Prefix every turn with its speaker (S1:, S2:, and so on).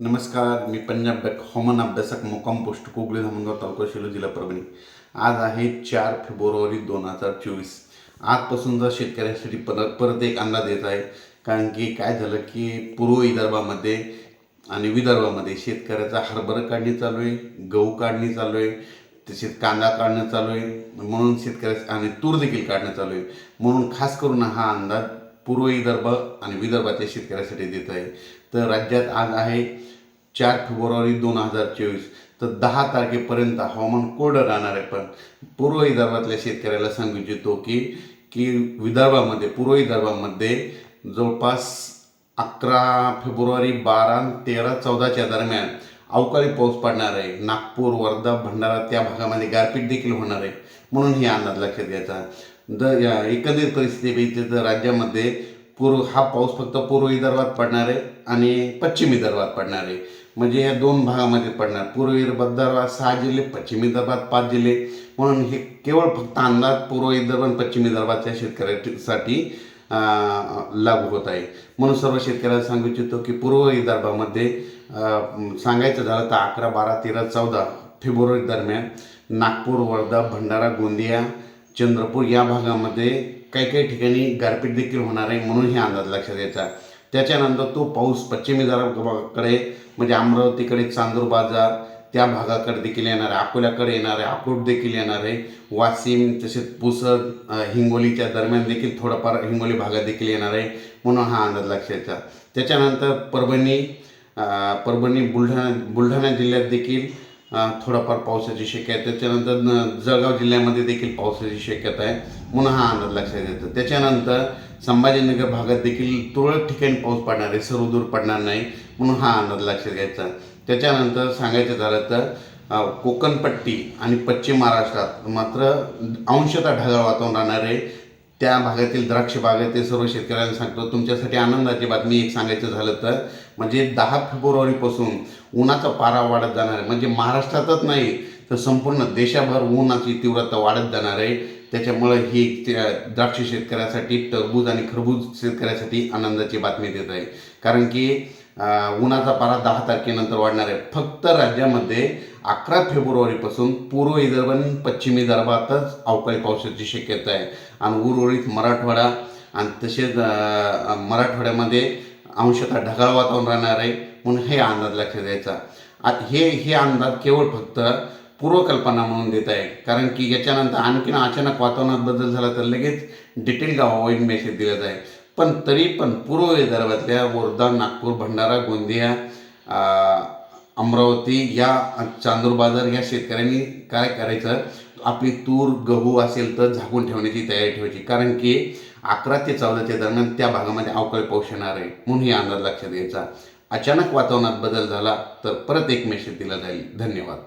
S1: नमस्कार मी पंजाब बॅक हवामान अभ्यासक मुक्काम पोस्ट कोकळे धामणगाव तालुका शिलो जिल्हा परभणी. आज आहे चार फेब्रुवारी दोन हजार चोवीस. आजपासून जर शेतकऱ्यांसाठी परत परत एक अंदाज येत आहे कारण की काय झालं की पूर्व विदर्भामध्ये आणि विदर्भामध्ये शेतकऱ्याचा हरभरा काढणी चालू आहे गहू काढणी चालू आहे तसेच कांदा काढणं चालू आहे म्हणून शेतकऱ्यास आणि तूर देखील काढणं चालू आहे. म्हणून खास करून हा अंदाज पूर्व विदर्भ आणि विदर्भाच्या शेतकऱ्यासाठी देत आहे. तर राज्यात आज आहे चार फेब्रुवारी दोन हजार चोवीस. तर दहा तारखेपर्यंत हवामान कोरडं राहणार आहे. पण पूर्व विदर्भातल्या शेतकऱ्याला सांगू इच्छितो की की विदर्भामध्ये पूर्व विदर्भामध्ये जवळपास अकरा फेब्रुवारी बारा तेरा चौदाच्या दरम्यान अवकाळी पाऊस पडणार आहे. नागपूर वर्धा भंडारा त्या भागामध्ये गारपीट देखील होणार आहे. म्हणून हे अंदाज लक्षात घ्यायचा. द या एकंदरीत परिस्थिती बघितली तर राज्यामध्ये पूर्व हा पाऊस फक्त पूर्व विदर्भात पडणार आहे आणि पश्चिम विदर्भात पडणार आहे. म्हणजे या दोन भागामध्ये पडणार. पूर्व विदर्भात सहा जिल्हे पश्चिम विदर्भात पाच जिल्हे. म्हणून हे केवळ फक्त अंदाज पूर्व विदर्भ आणि पश्चिम विदर्भाच्या शेतकऱ्यासाठी लागू होत आहे. म्हणून सर्व शेतकऱ्याला सांगू इच्छितो की पूर्व विदर्भामध्ये सांगायचं झालं तर अकरा बारा तेरा चौदा फेब्रुवारी दरम्यान नागपूर वर्धा भंडारा गोंदिया चंद्रपूर या भागामध्ये काही काही ठिकाणी गारपीट देखील होणार आहे म्हणून हे अंदाज लक्षात द्यायचा त्याच्यानंतर तो पाऊस पश्चिमी भागाकडे म्हणजे अमरावतीकडे चांदूर बाजार त्या भागाकडे देखील येणार आहे. अकोल्याकडे येणार आहे. अकोट देखील येणार आहे. वाशिम तसेच पुसद हिंगोलीच्या दरम्यान देखील थोडाफार हिंगोली भागात देखील येणार आहे म्हणून हा अंदाज लक्षात द्यायचा त्याच्यानंतर परभणी परभणी बुलढाणा बुलढाणा जिल्ह्यात देखील थोडाफार पावसाची शक्यता आहे. त्याच्यानंतर न- जळगाव जिल्ह्यामध्ये देखील पावसाची शक्यता आहे. म्हणून हा अंदाज लक्षात येतो. त्याच्यानंतर संभाजीनगर भागात देखील तुरळक ठिकाणी पाऊस पडणार आहे. सर्व दूर पडणार नाही. म्हणून हा अंदाज लक्षात घ्यायचा. त्याच्यानंतर सांगायचं झालं तर कोकणपट्टी आणि पश्चिम महाराष्ट्रात मात्र अंशतः ढगाळ वातावरण राहणार आहे. त्या भागातील द्राक्ष बागातील सर्व शेतकऱ्यांना सांगतो. तुमच्यासाठी आनंदाची बातमी एक सांगायचं झालं तर म्हणजे दहा फेब्रुवारीपासून उन्हाचा पारा वाढत जाणार आहे. म्हणजे महाराष्ट्रातच नाही तर संपूर्ण देशाभर उन्हाची तीव्रता वाढत जाणार आहे. त्याच्यामुळं ही त्या द्राक्ष शेतकऱ्यासाठी टरबूज आणि खरबूज शेतकऱ्यासाठी आनंदाची बातमी देत आहे. कारण की उन्हाचा पारा दहा तारखेनंतर वाढणार आहे. फक्त राज्यामध्ये अकरा फेब्रुवारीपासून पूर्व विदर्भ आणि पश्चिम विदर्भातच अवकाळी पावसाची शक्यता आहे. आणि उर्वरित मराठवाडा आणि तसेच मराठवाड्यामध्ये अंशतः ढगाळ वातावरण राहणार आहे म्हणून हे अंदाज लक्षात द्यायचा हे हे अंदाज केवळ फक्त पूर्वकल्पना म्हणून देत आहे. कारण की याच्यानंतर आणखीन अचानक वातावरणात बदल झाला तर लगेच डिटेल गावावरील मेसेज दिला जाईल. पण तरी पण पूर्व विदर्भातल्या वर्धा नागपूर भंडारा गोंदिया अमरावती या चांदूर बाजार या शेतकऱ्यांनी काय करायचं? आपली तूर गहू असेल तर झाकून ठेवण्याची तयारी ठेवायची. कारण की अकरा ते चौदाच्या दरम्यान त्या भागामध्ये अवकाळी पाऊस येणार आहे म्हणून ही अंदाज लक्षात घ्यायचा. अचानक वातावरणात बदल झाला तर परत एक मेसेज दिला जाईल. धन्यवाद.